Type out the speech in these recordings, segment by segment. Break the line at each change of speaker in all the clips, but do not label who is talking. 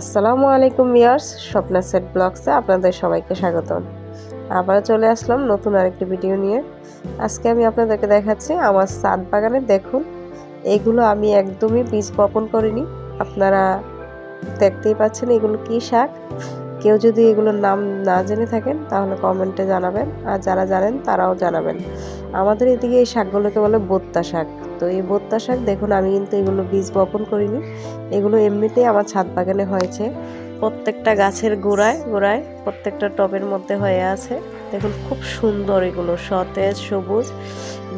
আসসালামু আলাইকুম years, Swapna set ব্লগসে আপনাদের সবাইকে স্বাগতম। আবারও চলে আসলাম নতুন আরেকটি ভিডিও নিয়ে। আজকে আমি আপনাদেরকে দেখাচ্ছি আমার সাদ বাগানে দেখুন, এগুলো আমি একদমই বীজ বপন করিনি। আপনারা দেখতেই পাচ্ছেন এগুলো কি শাক। কেউ যদি এগুলোর নাম না জেনে থাকেন, তাহলে কমেন্টে জানাবেন। আর যারা জানেন, তারাও জানাবেন। আমাদের এদিকে এই শাকগুলোকে বলে বোত্তা শাক। তো এই বোত্তা শাক, দেখুন, আমি কিন্তু এগুলো বীজ বপন করিনি। এগুলো এমনিতেই আমার ছাদ বাগানে হয়েছে। প্রত্যেকটা গাছের গোড়ায় গোড়ায় প্রত্যেকটা টবের মধ্যে হয়ে আছে। দেখুন, খুব সুন্দর এগুলো, সতেজ, সবুজ।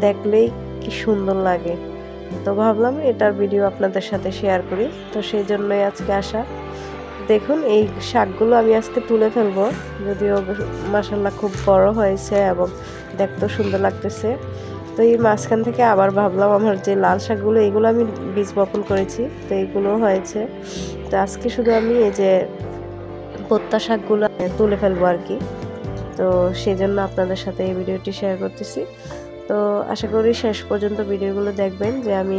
দেখলেই কি সুন্দর লাগে। তো ভাবলাম এটার ভিডিও আপনাদের সাথে শেয়ার করি। তো সেই জন্যই আজকে আসা। দেখুন, এই শাকগুলো আমি আজকে তুলে ফেলব। যদিও মাসাল্লাহ খুব বড় হয়েছে এবং দেখতেও সুন্দর লাগতেছে। তো এই মাঝখান থেকে আবার ভাবলাম আমার যে লাল শাকগুলো, এগুলো আমি বীজ বপন করেছি। তো এইগুলো হয়েছে। তো আজকে শুধু আমি এই যে পত্তা শাকগুলো তুলে ফেলব আর কি। তো সেই জন্য আপনাদের সাথে এই ভিডিওটি শেয়ার করতেছি। তো আশা করি শেষ পর্যন্ত ভিডিওগুলো দেখবেন যে আমি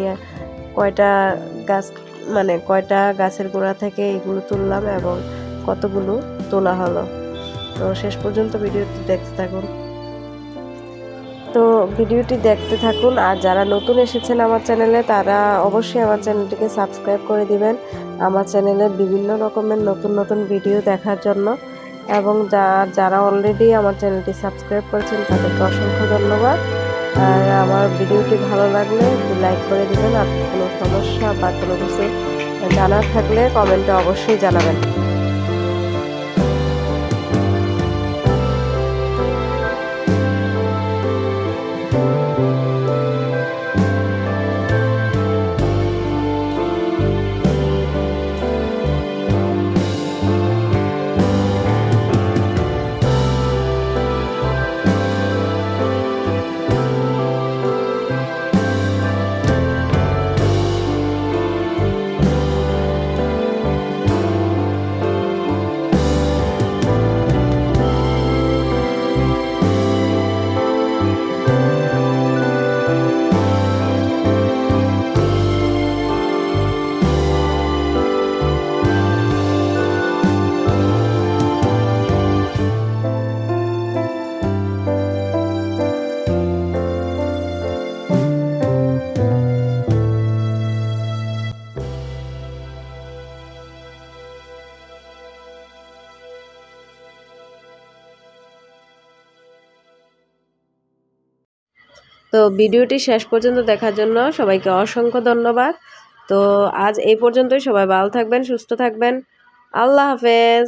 কয়টা গাছ মানে কয়টা গাছের গোড়া থেকে এগুলো তুললাম এবং কতগুলো তোলা হলো। তো শেষ পর্যন্ত ভিডিওটি দেখতে থাকুন। তো ভিডিওটি দেখতে থাকুন আর যারা নতুন এসেছেন আমার চ্যানেলে, তারা অবশ্যই আমার চ্যানেলটিকে সাবস্ক্রাইব করে দিবেন আমার চ্যানেলে বিভিন্ন রকমের নতুন নতুন ভিডিও দেখার জন্য। এবং যা, যারা অলরেডি আমার চ্যানেলটি সাবস্ক্রাইব করেছেন, তাদেরকে অসংখ্য ধন্যবাদ। আর আমার ভিডিওটি ভালো লাগলে একটু লাইক করে দিবেন। আর কোনো সমস্যা বা কোনো কিছু জানার থাকলে কমেন্টে অবশ্যই জানাবেন। তো ভিডিওটি শেষ পর্যন্ত দেখার জন্য সবাইকে অসংখ্য ধন্যবাদ। তো আজ এই পর্যন্তই সবাই ভালো থাকবেন, সুস্থ থাকবেন। আল্লাহ হাফেজ।